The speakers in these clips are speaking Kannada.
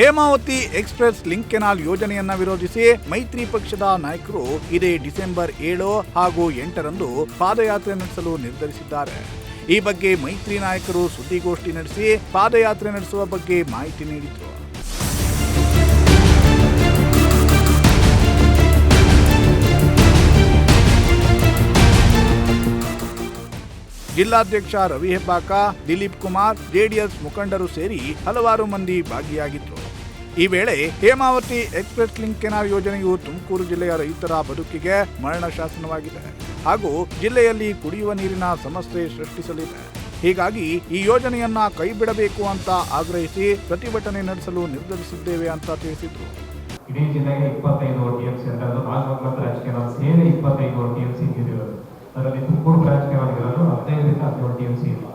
ಹೇಮಾವತಿ ಎಕ್ಸ್ಪ್ರೆಸ್ ಲಿಂಕ್ ಕೆನಾಲ್ ಯೋಜನೆಯನ್ನ ವಿರೋಧಿಸಿ ಮೈತ್ರಿ ಪಕ್ಷದ ನಾಯಕರು ಇದೇ ಡಿಸೆಂಬರ್ ಏಳು ಹಾಗೂ ಎಂಟರಂದು ಪಾದಯಾತ್ರೆ ನಡೆಸಲು ನಿರ್ಧರಿಸಿದ್ದಾರೆ. ಈ ಬಗ್ಗೆ ಮೈತ್ರಿ ನಾಯಕರು ಸುದ್ದಿಗೋಷ್ಠಿ ನಡೆಸಿ ಪಾದಯಾತ್ರೆ ನಡೆಸುವ ಬಗ್ಗೆ ಮಾಹಿತಿ ನೀಡಿದರು. ಜಿಲ್ಲಾಧ್ಯಕ್ಷ ರವಿ ಹೆಬ್ಬಾಕ, ದಿಲೀಪ್ ಕುಮಾರ್, ಜೆಡಿಎಸ್ ಮುಖಂಡರು ಸೇರಿ ಹಲವಾರು ಮಂದಿ ಭಾಗಿಯಾಗಿದ್ದರು ಈ ವೇಳೆ ಹೇಮಾವತಿ ಎಕ್ಸ್ಪ್ರೆಸ್ ಲಿಂಕ್ ಕೆನಾಲ್ ಯೋಜನೆಯು ತುಮಕೂರು ಜಿಲ್ಲೆಯ ರೈತರ ಬದುಕಿಗೆ ಮರಣ ಶಾಸನವಾಗಿದೆ ಹಾಗೂ ಜಿಲ್ಲೆಯಲ್ಲಿ ಕುಡಿಯುವ ನೀರಿನ ಸಮಸ್ಯೆ ಸೃಷ್ಟಿಸಲಿದೆ. ಹೀಗಾಗಿ ಈ ಯೋಜನೆಯನ್ನ ಕೈಬಿಡಬೇಕು ಅಂತ ಆಗ್ರಹಿಸಿ ಪ್ರತಿಭಟನೆ ನಡೆಸಲು ನಿರ್ಧರಿಸಿದ್ದೇವೆ ಅಂತ ತಿಳಿಸಿದರು. ಇಡೀ ಜಿಲ್ಲೆಗೆ ಇಪ್ಪತ್ತೈದು ಟಿ ಅದು ನಾಲ್ಕು ಬ್ರಾಂಚ್ ಕೆನಾಲ್ ಸೇರಿ ಇಪ್ಪತ್ತೈದು ಟಿ ಎಂ ಅದರಲ್ಲಿ ತುಮಕೂರು ರಾಜ್ ಕೆನಾಲ್ ಇರೋದು ಹದಿನೈದರಿಂದ ಹದಿನೇಳು ಟಿ ಎಂ ಸಿ ಇದೆ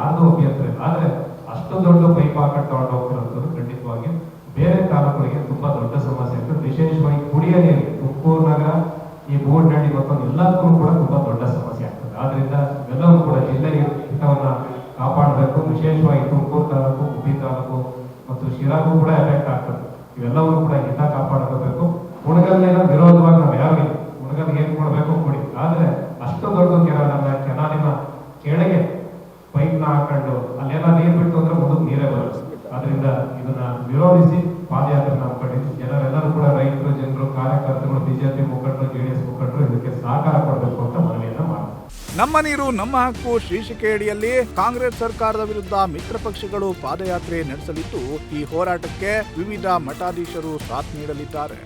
ಯಾರ್ದು ಅಭ್ಯಂತರ ಇಲ್ಲ. ಆದ್ರೆ ಅಷ್ಟು ದೊಡ್ಡ ಪೈಪಾಕಟ್ ತಗೊಂಡು ಹೋಗ್ತಿರೋದು ಖಂಡಿತವಾಗಿ ಬೇರೆ ತಾಲೂಕುಗಳಿಗೆ ತುಂಬಾ ದೊಡ್ಡ ಸಮಸ್ಯೆ ಇತ್ತು. ವಿಶೇಷವಾಗಿ ಕುಡಿಯ ನೀರು ತುಮಕೂರು ನಗರ, ಈ ಬೋರ್ಡ್ನಳ್ಳಿ ಮತ್ತು ಎಲ್ಲದಕ್ಕೂ ಕೂಡ ತುಂಬಾ ದೊಡ್ಡ ಸಮಸ್ಯೆ ಆಗ್ತದೆ. ಆದ್ರಿಂದ ಎಲ್ಲರೂ ಕೂಡ ಜಿಲ್ಲೆಯ ಹಿತವನ್ನ ಕಾಪಾಡಬೇಕು. ವಿಶೇಷವಾಗಿ ತುಮಕೂರು ತಾಲೂಕು ಗುಬ್ಬಿ ತಾಲೂಕು ಮತ್ತು ಶಿರಾಗೂ ಕೂಡ ಎಫೆಕ್ಟ್ ಆಗ್ತದೆ. ಇವೆಲ್ಲವೂ ಕೂಡ ಹಿತ ಕಾಪಾಡಬೇಕು ಉಣಗಲ್ಲೇನ ವಿರೋಧವಾಗಿ ನಾವು ಯಾರು ಇಲ್ಲ ಉಣಗಲ್ಗೆ ಏನ್ ಕೊಡಬೇಕು ಕೊಡಿ ಆದ್ರೆ ಅಷ್ಟು ದೊಡ್ಡ ಕೆನಾಲನ್ನ ಕೆನಾಲಿನ ಕೆಳಗೆ ಪೈಪ್ನ ಹಾಕೊಂಡು ಅಲ್ಲೆಲ್ಲ ನೀರ್ ಬಿಟ್ಟು ಅಂದ್ರೆ ಮುಂದಕ್ಕೆ ನೀರೇ ಬರುತ್ತೆ. ಅದರಿಂದ ಇದನ್ನ ವಿರೋಧಿಸಿ ಪಾದಯಾತ್ರೆ ನಾವು ಕಂಡಿದ್ವಿ ಜನರೆಲ್ಲರೂ ಕೂಡ ರೈತರು, ಜನರು, ಕಾರ್ಯಕರ್ತರು, ಬಿಜೆಪಿ ಮುಖಂಡರು ಜೆಡಿಎಸ್ ಮುಖಂಡರು ಇದಕ್ಕೆ ಸಹಕಾರ ಕೊಡಬೇಕು ಅಂತ ಮನವಿಯನ್ನ ಮಾಡ್ತಾರೆ ನಮ್ಮ ನೀರು ನಮ್ಮ ಹಕ್ಕು ಶೀರ್ಷಿಕೆಯಡಿಯಲ್ಲಿ ಕಾಂಗ್ರೆಸ್ ಸರ್ಕಾರದ ವಿರುದ್ಧ ಮಿತ್ರ ಪಕ್ಷಗಳು ಪಾದಯಾತ್ರೆ ನಡೆಸಲಿದ್ದು, ಈ ಹೋರಾಟಕ್ಕೆ ವಿವಿಧ ಮಠಾಧೀಶರು ಸಾಥ್ ನೀಡಲಿದ್ದಾರೆ.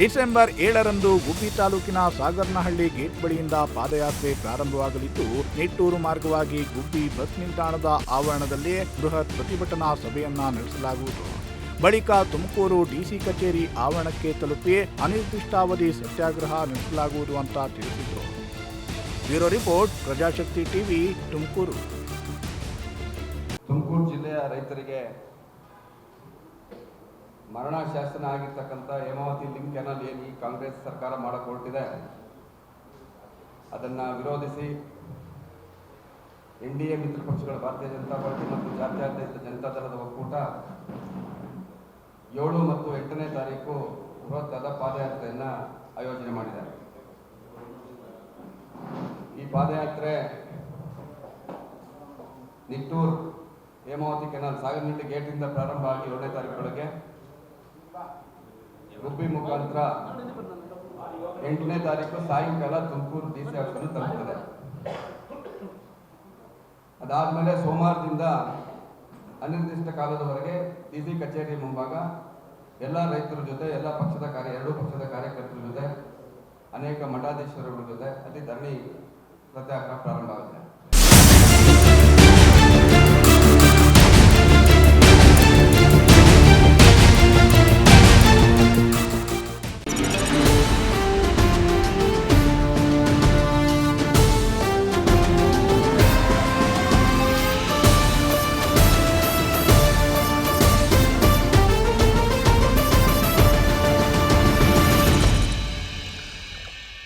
ಡಿಸೆಂಬರ್ ಏಳರಂದು ಗುಬ್ಬಿ ತಾಲೂಕಿನ ಸಾಗರ್ನಹಳ್ಳಿ ಗೇಟ್ ಬಳಿಯಿಂದ ಪಾದಯಾತ್ರೆ ಪ್ರಾರಂಭವಾಗಲಿದ್ದು, ನಿಟ್ಟೂರು ಮಾರ್ಗವಾಗಿ ಗುಬ್ಬಿ ಬಸ್ ನಿಲ್ದಾಣದ ಆವರಣದಲ್ಲಿ ಬೃಹತ್ ಪ್ರತಿಭಟನಾ ಸಭೆಯನ್ನ ನಡೆಸಲಾಗುವುದು. ಬಳಿಕ ತುಮಕೂರು ಡಿಸಿ ಕಚೇರಿ ಆವರಣಕ್ಕೆ ತಲುಪಿ ಅನಿರ್ದಿಷ್ಟಾವಧಿ ಸತ್ಯಾಗ್ರಹ ನಡೆಸಲಾಗುವುದು ಅಂತ ತಿಳಿಸಿದರು. Bureau report, Prajashakti TV, Tumakuru. Tumakuru ಜಿಲ್ಲೆಯ ರೈತರಿಗೆ ಮರಣ ಶಾಸನ ಆಗಿರ್ತಕ್ಕಂಥ ಹೇಮಾವತಿ ಲಿಂಕ್ ಕೆನಲ್ ಏನು ಈ ಕಾಂಗ್ರೆಸ್ ಸರ್ಕಾರ ಮಾಡಕ್ಕೆ ಹೊರಟಿದೆ ಅದನ್ನು ವಿರೋಧಿಸಿ ಎನ್ ಡಿ ಎ ಮಿತ್ರ ಪಕ್ಷಗಳ, ಭಾರತೀಯ ಜನತಾ ಪಾರ್ಟಿ ಮತ್ತು ಜಾತ್ಯಾತೀತ ಜನತಾ ದಳದ ಒಕ್ಕೂಟ ಏಳು ಮತ್ತು ಎಂಟನೇ ತಾರೀಕು ಬೃಹತ್ತಾದ ಪಾದಯಾತ್ರೆಯನ್ನು ಆಯೋಜನೆ ಮಾಡಿದ್ದಾರೆ. ಈ ಪಾದಯಾತ್ರೆ ನಿಟ್ಟೂರು ಹೇಮಾವತಿ ಕೆನಾಲ್ ಸಾಗರನಹಳ್ಳಿ ಗೇಟಿಂದ ಪ್ರಾರಂಭ ಆಗಿ ಎರಡನೇ ತಾರೀಕು ಗುಬ್ಬಿ ಮುಖಾಂತರ ಎಂಟನೇ ತಾರೀಕು ಸಾಯಂಕಾಲ ತುಮಕೂರು ಡಿ ಸಿ ಆಫೀಸನ್ನು ತಲುಪುತ್ತದೆ ಅದಾದಮೇಲೆ ಸೋಮವಾರದಿಂದ ಅನಿರ್ದಿಷ್ಟ ಕಾಲದವರೆಗೆ ಡಿ ಸಿ ಕಚೇರಿ ಮುಂಭಾಗ ಎಲ್ಲ ರೈತರ ಜೊತೆ, ಎಲ್ಲ ಪಕ್ಷದ ಕಾರ್ಯ, ಎರಡೂ ಪಕ್ಷದ ಕಾರ್ಯಕರ್ತರ ಜೊತೆ, ಅನೇಕ ಮಠಾಧೀಶರುಗಳ ಜೊತೆ ಅಲ್ಲಿ ಧರಣಿ प्रत्याग्रह प्रारंभ आ गया